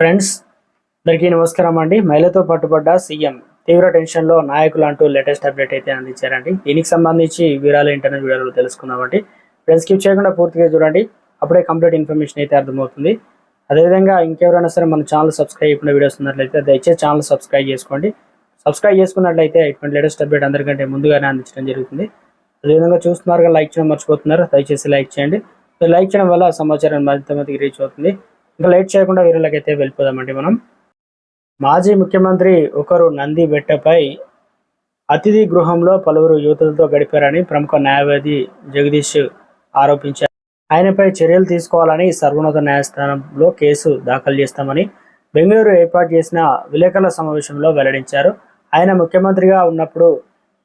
Friends అందరికీ నమస్కారం అండి. మహిళతో పట్టుబడ్డ సీఎం తీవ్ర టెన్షన్లో నాయకులు అంటూ లేటెస్ట్ అప్డేట్ అయితే అందించారండి. దీనికి సంబంధించి వివరాలు ఏంటనే వీడియోలో తెలుసుకుందామండి ఫ్రెండ్స్ స్కిప్ చేయకుండా పూర్తిగా చూడండి. అప్పుడే కంప్లీట్ ఇన్ఫర్మేషన్ అయితే అర్థమవుతుంది. అదేవిధంగా ఇంకెవరైనా సరే మన ఛానల్ సబ్స్క్రైబ్ చేయకుండా వీడియోస్ ఉన్నట్లయితే దయచేసి ఛానల్ సబ్స్క్రైబ్ చేసుకోండి. సబ్స్క్రైబ్ చేసుకున్నట్లయితే ఇటువంటి లేటెస్ట్ అప్డేట్ అందరికంటే ముందుగానే అందించడం జరుగుతుంది. అదేవిధంగా చూస్తున్నారు లైక్ చేయడం మర్చిపోతున్నారు. దయచేసి లైక్ చేయండి. లైక్ చేయడం వల్ల సమాచారం మరింత మందికి రీచ్ అవుతుంది. ఇంకా లేట్ చేయకుండా వీరులకైతే వెళ్ళిపోదామండి మనం. మాజీ ముఖ్యమంత్రి ఒకరు నంది బెట్టపై అతిథి గృహంలో పలువురు యువతులతో గడిపారని ప్రముఖ న్యాయవాది జగదీష్ ఆరోపించారు. ఆయనపై చర్యలు తీసుకోవాలని సర్వోన్నత న్యాయస్థానంలో కేసు దాఖలు చేస్తామని బెంగళూరు ఏర్పాటు చేసిన విలేకరుల సమావేశంలో వెల్లడించారు. ఆయన ముఖ్యమంత్రిగా ఉన్నప్పుడు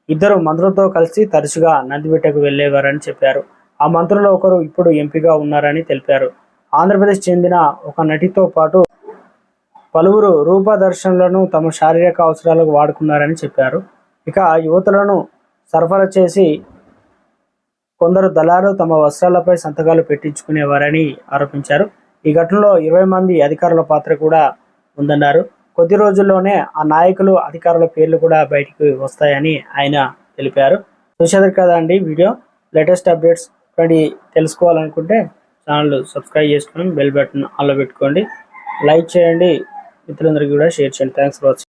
ఇద్దరు మంత్రులతో కలిసి తరచుగా నందిబిట్టకు వెళ్ళేవారని చెప్పారు. ఆ మంత్రుల్లో ఒకరు ఇప్పుడు ఎంపీగా ఉన్నారని తెలిపారు. ఆంధ్రప్రదేశ్ చెందిన ఒక నటితో పాటు పలువురు రూపదర్శనలను తమ శారీరక అవసరాలకు వాడుకున్నారని చెప్పారు. ఇక యువతులను సరఫరా చేసి కొందరు దళాలు తమ వస్త్రాలపై సంతకాలు పెట్టించుకునేవారని ఆరోపించారు. ఈ ఘటనలో ఇరవై మంది అధికారుల పాత్ర కూడా ఉందన్నారు. కొద్ది రోజుల్లోనే ఆ నాయకులు అధికారుల పేర్లు కూడా బయటికి వస్తాయని ఆయన తెలిపారు. చూసేది కదా అండి వీడియో. లేటెస్ట్ అప్డేట్స్ ఇటువంటి తెలుసుకోవాలనుకుంటే ఛానల్ సబ్స్క్రైబ్ చేసుకొని బెల్ బటన్ ఆన్లో పెట్టుకోండి. లైక్ చేయండి. మిత్రులందరికీ కూడా షేర్ చేయండి. Thanks for watching